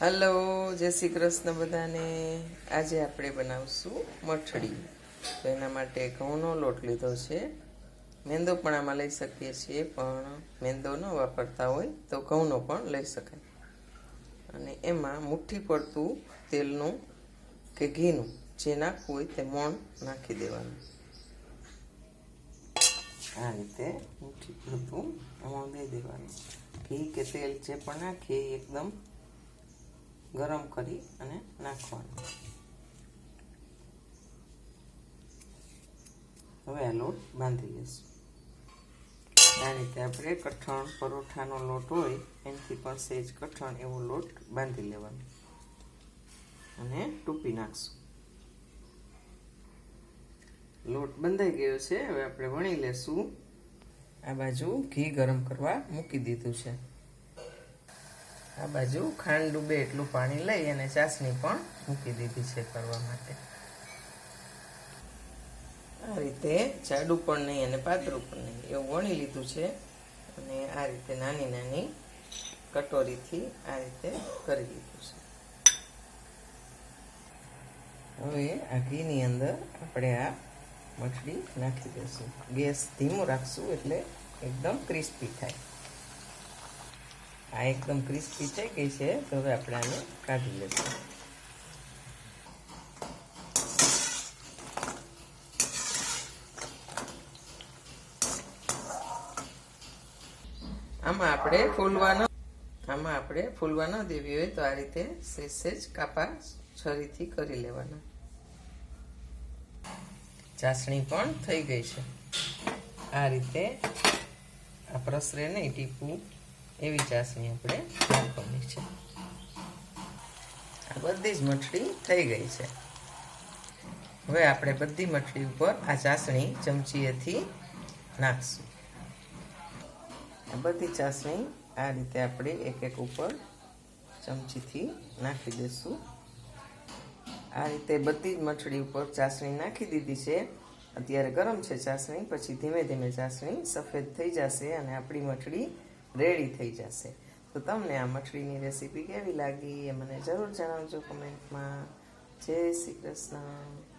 Hello, જય શ્રી કૃષ્ણ બધાને. આજે આપણે બનાવશું મઠડી તો એના માટે ઘઉંનો લોટ લીધો છે. મેંદો પણ આમાં લઈ શકીએ છીએ, પણ મેંદો ન વાપરતા હોય તો ઘઉંનો પણ લઈ શકાય. અને એમાં મુઠ્ઠી પડતું તેલનું કે ઘીનું જે નાખવું હોય તે મોણ નાખી દેવાનું. આ રીતે મુઠ્ઠી પડતું મોણ દઈ દેવાનું. ઘી કે તેલ જે પણ નાખીએ એકદમ ગરમ કરી અને નાખવાનું. હવે આ લોટ બાંધી લઈશું. આ રીતે આપણે કઠણ પરોઠાનો લોટ હોય, એનાથી પણ સહેજ કઠણ એવો લોટ બાંધી લેવાનો. અને ટૂપી નાખશું. લોટ બંધાઈ ગયો છે, હવે આપણે વણી લેશું. આ બાજુ ઘી ગરમ કરવા મૂકી દીધું છે. આ બાજુ ખાંડ ડૂબે એટલું પાણી લઈ અને ચાસણી પણ મૂકી દીધી છે કરવા માટે. આ રીતે જાડું પણ નહીં અને પાતળું પણ નહીં, એવું વણી લીધું છે અને આ રીતે નાની નાની કટોરીથી આ રીતે કરી લીધું છે. હવે આ ઘીની અંદર આપણે આ મછલી નાખી દઈશું. ગેસ ધીમો રાખશું એટલે એકદમ ક્રિસ્પી થાય. આ એકદમ ક્રિસ્પી થઈ ગઈ છે, તો હવે આપણે આને કાઢી લઈશું. આમાં આપણે ફૂલવાનો, આમાં આપણે ફૂલવા ન દેવી હોય તો આ રીતે સેજ કાપા છરીથી કરી લેવાના. ચાસણી પણ થઈ ગઈ છે. આ રીતે આ પ્રસરે નહીં, ટીપું એવી ચાસણી આપણે. નાખવાની છે આ બધી જ મઠડી થઈ ગઈ છે. હવે આપણે બધી મઠડી ઉપર આ ચાસણી ચમચીએથી નાખશું. આ બધી ચાસણી આ રીતે આપણે એક એક ઉપર ચમચીથી નાખી દઈશું આ રીતે બધી જ મઠડી ઉપર ચાસણી નાખી દીધી છે. અત્યારે ગરમ છે ચાસણી, પછી ધીમે ધીમે ચાસણી સફેદ થઈ જશે અને આપણી મઠડી રેડી થઈ જશે. તો તમને આ મઠડીની રેસીપી કેવી લાગી એ મને જરૂર જણાવજો કમેન્ટમાં. જય શ્રી કૃષ્ણ.